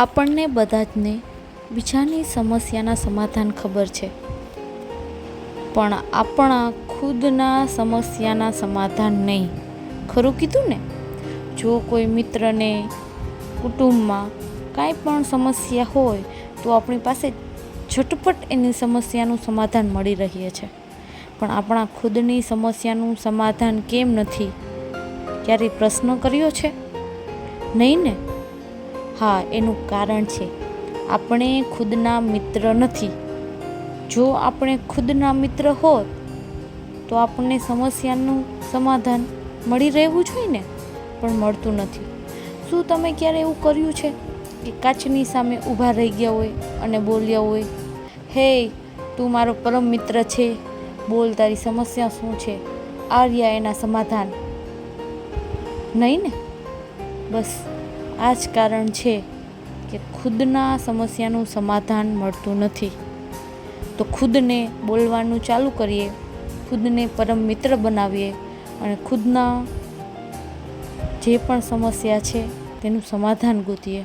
આપણને બધા જને બીજાની સમસ્યાના સમાધાન ખબર છે. પણ આપણા ખુદના સમસ્યાના સમાધાન નહીં. ખરું કીધું ને? જો કોઈ મિત્રને કુટુંબમાં કાંઈ પણ સમસ્યા હોય, તો આપણી પાસે ઝટપટ એની સમસ્યાનું સમાધાન મળી રહીએ છે. પણ આપણા ખુદની સમસ્યાનું સમાધાન કેમ નથી? ક્યારેય પ્રશ્ન કર્યો છે? નહીં ને? હા, એનું કારણ છે. આપણે ખુદના મિત્ર નથી. જો આપણે ખુદના મિત્ર હોત, તો આપણને સમસ્યાનું સમાધાન મળી રહેવું જોઈએ ને? પણ મળતું નથી. શું તમે ક્યારે એવું કર્યું છે? કે કાચની સામે ઊભા રહી ગયા હોય અને બોલ્યા હોય, હે, તું મારો પરમ મિત્ર છે. બોલ, તારી સમસ્યા શું છે? આ રહ્યા એના સમાધાન. નહીં ને? બસ. આ જ કારણ છે કે ખુદના સમસ્યાનું સમાધાન મળતું નથી. તો ખુદને બોલવાનું ચાલુ કરીએ, ખુદને પરમ મિત્ર બનાવીએ અને ખુદના જે પણ સમસ્યા છે તેનું સમાધાન ગોતીએ.